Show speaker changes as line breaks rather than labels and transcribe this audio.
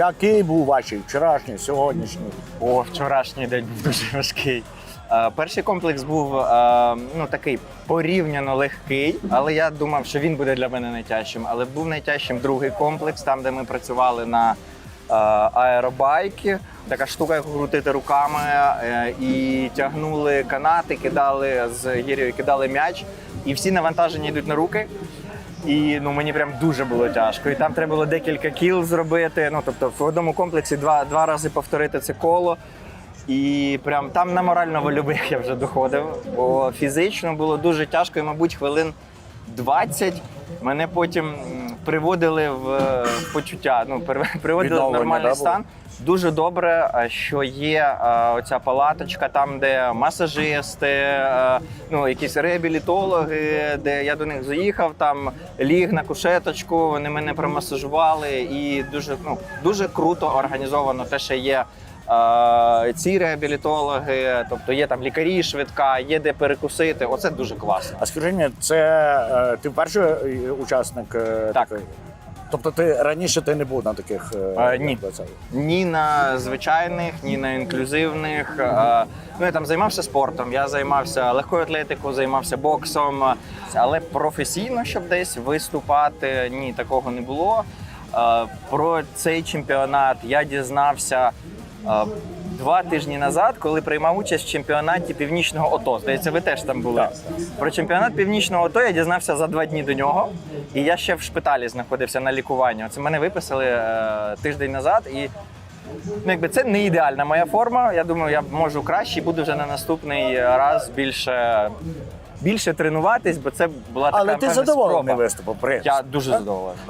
Який був ваш вчорашній, сьогоднішній?
О, вчорашній день був дуже важкий. Е, Перший комплекс був е, ну такий порівняно легкий, але я думав, що він буде для мене найтяжчим. Але був найтяжчим другий комплекс, там де ми працювали на е, аеробайки. Така штука, яку крутити руками, е, і тягнули канати, кидали з гір'ю, кидали м'яч, і всі навантаження йдуть на руки. І ну мені прям дуже було тяжко. І там треба було декілька кіл зробити. Ну тобто в одному комплексі два, два рази повторити це коло. І прям там на морально волюбих я вже доходив, бо фізично було дуже тяжко, і, мабуть, хвилин 20 мене потім приводили в е, почуття. Ну, приводили в нормальний стан. Дуже добре, е, що є е, оця палаточка, там, де масажисти, ну якісь реабілітологи, де я до них заїхав, там ліг на кушеточку, вони мене промасажували, і дуже ну дуже круто організовано. Те, що є ці реабілітологи, тобто є там лікарі, швидка, є де перекусити. Оце дуже класно.
А скажи мені, це е, ти перший е, учасник? е,
Так.
такої? Тобто ти раніше ти не був на таких Е,
ні. Ні на звичайних, ні на інклюзивних. Ну я там займався спортом. Я займався легкою атлетикою, займався боксом, але професійно, щоб десь виступати, ні, такого не було. Про цей чемпіонат я дізнався. Два тижні назад, коли приймав участь в чемпіонаті північного ОТО, здається, ви теж там були. Про чемпіонат північного ОТО я дізнався за два дні до нього, і я ще в шпиталі знаходився на лікуванні. Це мене виписали е, тиждень назад, і ну, якби це не ідеальна моя форма. Я думаю, я можу краще і буду вже на наступний раз більше, більше тренуватись, бо це була така
Але ти задоволений виступом.
Я дуже задоволений.